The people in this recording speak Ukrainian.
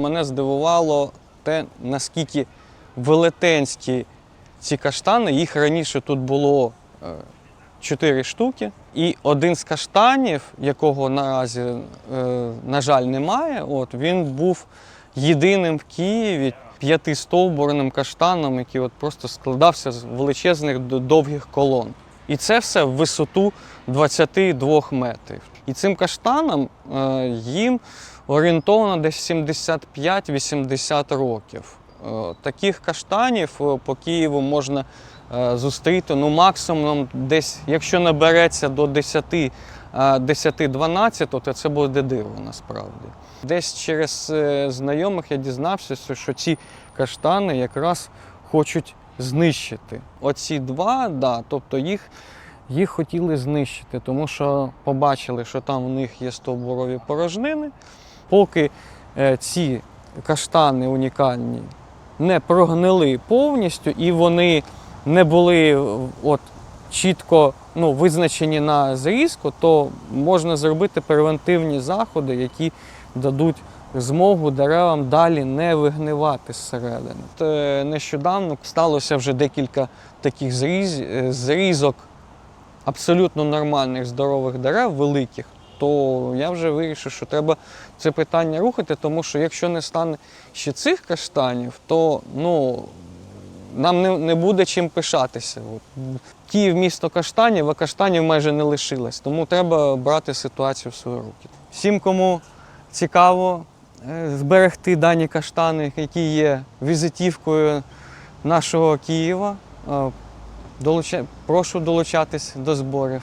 Мене здивувало те, наскільки велетенські ці каштани. Їх раніше тут було е, чотири штуки. І один з каштанів, якого наразі, е, на жаль, немає, от, він був єдиним в Києві п'ятистовбурним каштаном, який от просто складався з величезних довгих колон. І це все в висоту 22 метрів. І цим каштанам е, їм орієнтовно десь 75-80 років. Е, Таких каштанів е, по Києву можна е, зустріти ну, максимум десь, якщо набереться до 10, е, 10-12, то це буде диво насправді. Десь через знайомих я дізнався, що- ці каштани якраз хочуть знищити. Оці два, да, тобто їх, їх хотіли знищити, тому що побачили, що там у них є стовбурові порожнини. Поки е, ці каштани унікальні не прогнили повністю і вони не були от, чітко ну, визначені на зрізку, то можна зробити превентивні заходи, які дадуть змогу деревам далі не вигнивати зсередини. Е, Нещодавно сталося вже декілька таких зріз, е, зрізок абсолютно нормальних здорових дерев, великих, то я вже вирішив, що треба це питання рухати, тому що якщо не стане ще цих каштанів, то ну, нам не, не буде чим пишатися. От. Київ місто каштанів, а каштанів майже не лишилось. Тому треба брати ситуацію в свої руки. Всім, кому цікаво е, зберегти дані каштани, які є візитівкою нашого Києва, е, долуча- прошу долучатись до зборів.